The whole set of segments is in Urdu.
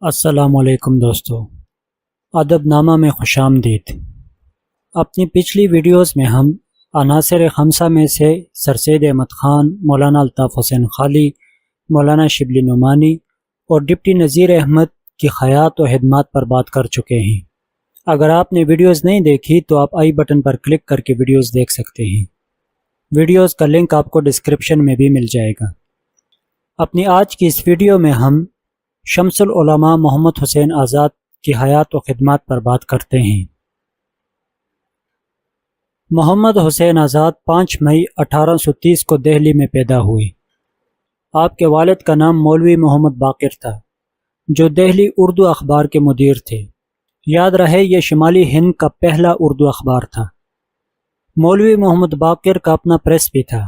السلام علیکم دوستو۔ ادب نامہ میں خوش آمدید۔ اپنی پچھلی ویڈیوز میں ہم عناصر خمسہ میں سے سر سید احمد خان، مولانا الطاف حسین خالی، مولانا شبلی نعمانی اور ڈپٹی نذیر احمد کی خیات و خدمات پر بات کر چکے ہیں۔ اگر آپ نے ویڈیوز نہیں دیکھی تو آپ آئی بٹن پر کلک کر کے ویڈیوز دیکھ سکتے ہیں۔ ویڈیوز کا لنک آپ کو ڈسکرپشن میں بھی مل جائے گا۔ اپنی آج کی اس ویڈیو میں ہم شمس العلماء محمد حسین آزاد کی حیات و خدمات پر بات کرتے ہیں۔ محمد حسین آزاد پانچ مئی اٹھارہ سو تیس کو دہلی میں پیدا ہوئے۔ آپ کے والد کا نام مولوی محمد باقر تھا، جو دہلی اردو اخبار کے مدیر تھے۔ یاد رہے، یہ شمالی ہند کا پہلا اردو اخبار تھا۔ مولوی محمد باقر کا اپنا پریس بھی تھا۔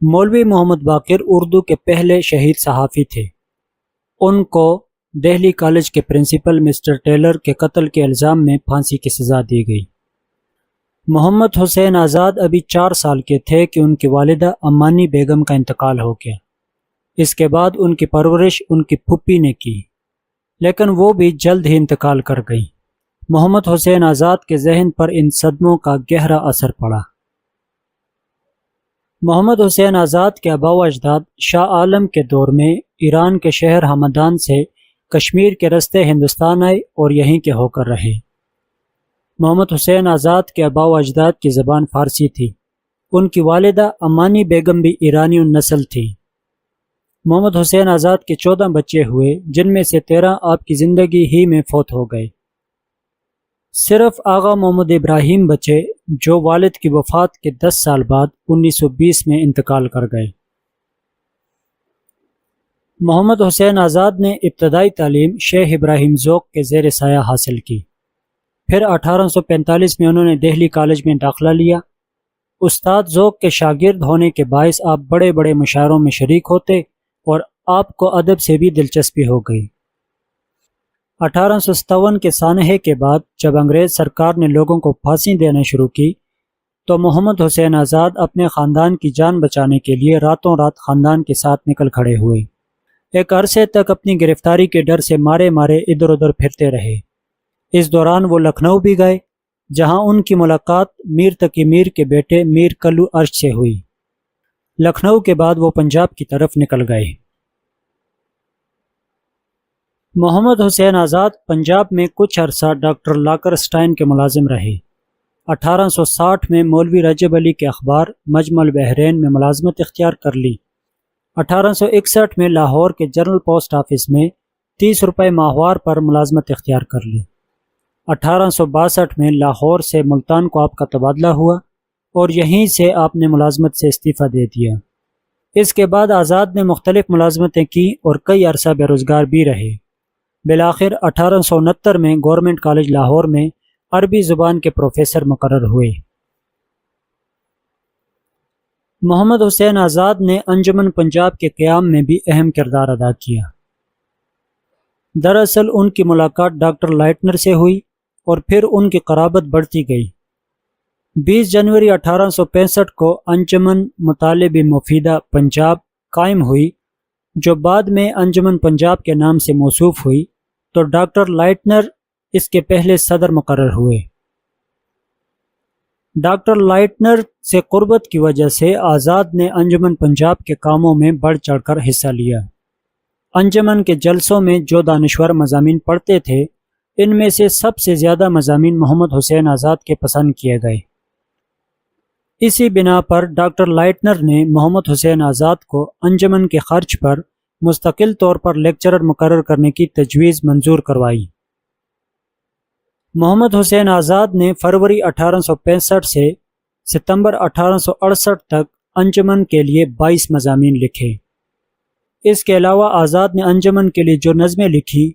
مولوی محمد باقر اردو کے پہلے شہید صحافی تھے۔ ان کو دہلی کالج کے پرنسپل مسٹر ٹیلر کے قتل کے الزام میں پھانسی کی سزا دی گئی۔ محمد حسین آزاد ابھی چار سال کے تھے کہ ان کی والدہ امانی بیگم کا انتقال ہو گیا۔ اس کے بعد ان کی پرورش ان کی پھپھی نے کی، لیکن وہ بھی جلد ہی انتقال کر گئی محمد حسین آزاد کے ذہن پر ان صدموں کا گہرا اثر پڑا۔ محمد حسین آزاد کے ابا و اجداد شاہ عالم کے دور میں ایران کے شہر حمدان سے کشمیر کے رستے ہندوستان آئے اور یہیں کے ہو کر رہے۔ محمد حسین آزاد کے ابا و اجداد کی زبان فارسی تھی۔ ان کی والدہ امانی بیگم بھی ایرانی النسل تھی۔ محمد حسین آزاد کے چودہ بچے ہوئے، جن میں سے تیرہ آپ کی زندگی ہی میں فوت ہو گئے۔ صرف آغا محمد ابراہیم بچے جو والد کی وفات کے دس سال بعد انیس سو بیس میں انتقال کر گئے۔ محمد حسین آزاد نے ابتدائی تعلیم شیخ ابراہیم ذوق کے زیر سایہ حاصل کی۔ پھر اٹھارہ سو پینتالیس میں انہوں نے دہلی کالج میں داخلہ لیا۔ استاد ذوق کے شاگرد ہونے کے باعث آپ بڑے بڑے مشاعروں میں شریک ہوتے اور آپ کو ادب سے بھی دلچسپی ہو گئی۔ اٹھارہ سو ستاون کے سانحے کے بعد جب انگریز سرکار نے لوگوں کو پھانسی دینا شروع کی، تو محمد حسین آزاد اپنے خاندان کی جان بچانے کے لیے راتوں رات خاندان کے ساتھ نکل کھڑے ہوئے۔ ایک عرصے تک اپنی گرفتاری کے ڈر سے مارے مارے ادھر ادھر پھرتے رہے۔ اس دوران وہ لکھنؤ بھی گئے، جہاں ان کی ملاقات میر تقی میر کے بیٹے میر کلو ارش سے ہوئی۔ لکھنؤ کے بعد وہ پنجاب کی طرف نکل گئے۔ محمد حسین آزاد پنجاب میں کچھ عرصہ ڈاکٹر لاکر اسٹائن کے ملازم رہے۔ اٹھارہ سو ساٹھ میں مولوی رجب علی کے اخبار مجمل بحرین میں ملازمت اختیار کر لی۔ اٹھارہ سو اکسٹھ میں لاہور کے جنرل پوسٹ آفس میں تیس روپے ماہوار پر ملازمت اختیار کر لی۔ اٹھارہ سو باسٹھ میں لاہور سے ملتان کو آپ کا تبادلہ ہوا اور یہیں سے آپ نے ملازمت سے استعفیٰ دے دیا۔ اس کے بعد آزاد نے مختلف ملازمتیں کی اور کئی عرصہ بے روزگار بھی رہے۔ بالآخر اٹھارہ سو انہتر میں گورنمنٹ کالج لاہور میں عربی زبان کے پروفیسر مقرر ہوئے۔ محمد حسین آزاد نے انجمن پنجاب کے قیام میں بھی اہم کردار ادا کیا۔ دراصل ان کی ملاقات ڈاکٹر لائٹنر سے ہوئی اور پھر ان کی قرابت بڑھتی گئی۔ بیس جنوری اٹھارہ سو پینسٹھ کو انجمن مطالب مفیدہ پنجاب قائم ہوئی، جو بعد میں انجمن پنجاب کے نام سے موصوف ہوئی۔ تو ڈاکٹر لائٹنر اس کے پہلے صدر مقرر ہوئے۔ ڈاکٹر لائٹنر سے قربت کی وجہ سے آزاد نے انجمن پنجاب کے کاموں میں بڑھ چڑھ کر حصہ لیا۔ انجمن کے جلسوں میں جو دانشور مضامین پڑھتے تھے، ان میں سے سب سے زیادہ مضامین محمد حسین آزاد کے پسند کیے گئے۔ اسی بنا پر ڈاکٹر لائٹنر نے محمد حسین آزاد کو انجمن کے خرچ پر مستقل طور پر لیکچرر مقرر کرنے کی تجویز منظور کروائی۔ محمد حسین آزاد نے فروری اٹھارہ سو پینسٹھ سے ستمبر اٹھارہ سو اڑسٹھ تک انجمن کے لیے بائیس مضامین لکھے۔ اس کے علاوہ آزاد نے انجمن کے لیے جو نظمیں لکھی،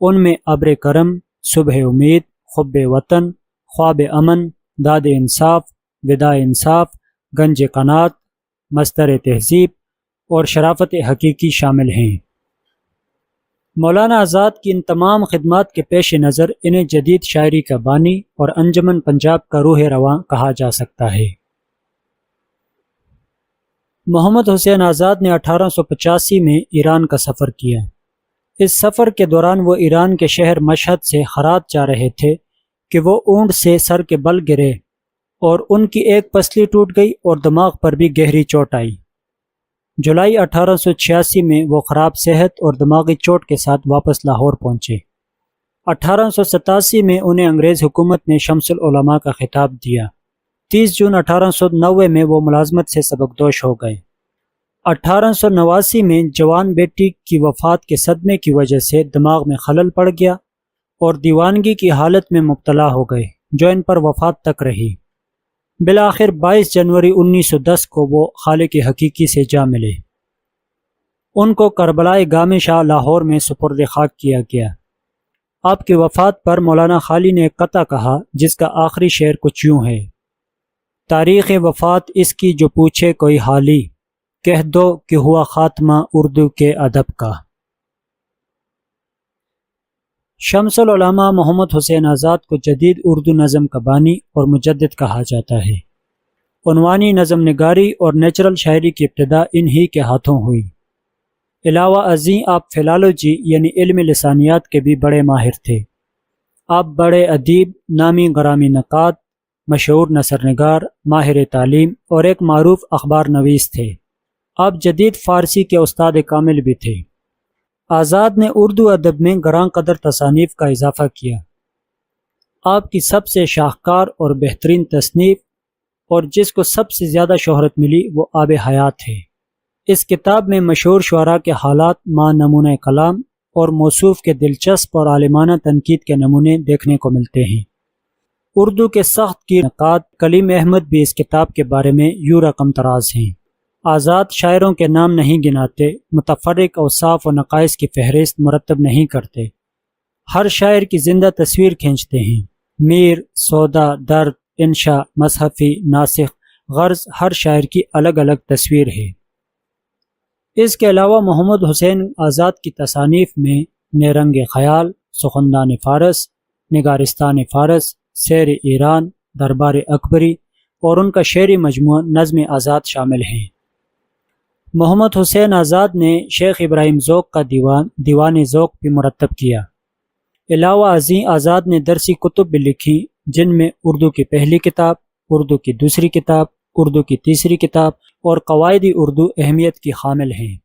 ان میں ابر کرم، صبح امید خب وطن، خواب امن، داد انصاف ودا انصاف، گنج قنات مستر تہذیب اور شرافت حقیقی شامل ہیں۔ مولانا آزاد کی ان تمام خدمات کے پیش نظر انہیں جدید شاعری کا بانی اور انجمن پنجاب کا روح رواں کہا جا سکتا ہے۔ محمد حسین آزاد نے اٹھارہ سو پچاسی میں ایران کا سفر کیا۔ اس سفر کے دوران وہ ایران کے شہر مشہد سے خرات جا رہے تھے کہ وہ اونٹ سے سر کے بل گرے اور ان کی ایک پسلی ٹوٹ گئی اور دماغ پر بھی گہری چوٹ آئی۔ جولائی اٹھارہ سو چھیاسی میں وہ خراب صحت اور دماغی چوٹ کے ساتھ واپس لاہور پہنچے۔ اٹھارہ سو ستاسی میں انہیں انگریز حکومت نے شمس العلماء کا خطاب دیا۔ تیس جون اٹھارہ سو نوے میں وہ ملازمت سے سبق دوش ہو گئے۔ اٹھارہ سو نواسی میں جوان بیٹی کی وفات کے صدمے کی وجہ سے دماغ میں خلل پڑ گیا اور دیوانگی کی حالت میں مبتلا ہو گئے، جو ان پر وفات تک رہی۔ بالآخر بائیس جنوری انیس سو دس کو وہ خالق حقیقی سے جا ملے۔ ان کو کربلائے گام شاہ لاہور میں سپرد خاک کیا گیا۔ آپ کی وفات پر مولانا خالی نے ایک قطع کہا، جس کا آخری شعر کچھ یوں ہے۔ تاریخ وفات اس کی جو پوچھے کوئی حالی، کہہ دو کہ ہوا خاتمہ اردو کے ادب کا۔ شمس العلامہ محمد حسین آزاد کو جدید اردو نظم کا بانی اور مجدد کہا جاتا ہے۔ عنوانی نظم نگاری اور نیچرل شاعری کی ابتدا انہی کے ہاتھوں ہوئی۔ علاوہ ازیں آپ فلالوجی یعنی علم لسانیات کے بھی بڑے ماہر تھے۔ آپ بڑے ادیب، نامی گرامی نقاد، مشہور نثر نگار ماہر تعلیم اور ایک معروف اخبار نویس تھے۔ آپ جدید فارسی کے استاد کامل بھی تھے۔ آزاد نے اردو ادب میں گراں قدر تصانیف کا اضافہ کیا۔ آپ کی سب سے شاہکار اور بہترین تصنیف اور جس کو سب سے زیادہ شہرت ملی وہ آب حیات ہے۔ اس کتاب میں مشہور شعراء کے حالات، ماں نمونہ کلام اور موصوف کے دلچسپ اور عالمانہ تنقید کے نمونے دیکھنے کو ملتے ہیں۔ اردو کے سخت کی نقات کلیم احمد بھی اس کتاب کے بارے میں یوں رقم تراز ہیں۔ آزاد شاعروں کے نام نہیں گناتے، متفرق اور صاف و نقائص کی فہرست مرتب نہیں کرتے۔ ہر شاعر کی زندہ تصویر کھینچتے ہیں۔ میر، سودا، درد، انشا، مصحفی، ناسخ، غرض، ہر شاعر کی الگ الگ تصویر ہے۔ اس کے علاوہ محمد حسین آزاد کی تصانیف میں نیرنگ خیال، سخندان فارس، نگارستان فارس، سیر ایران، دربار اکبری اور ان کا شعری مجموعہ نظم آزاد شامل ہیں۔ محمد حسین آزاد نے شیخ ابراہیم ذوق کا دیوان دیوان ذوق بھی مرتب کیا۔ علاوہ ازیں آزاد نے درسی کتب بھی لکھی، جن میں اردو کی پہلی کتاب، اردو کی دوسری کتاب، اردو کی تیسری کتاب اور قواعدی اردو اہمیت کی حامل ہیں۔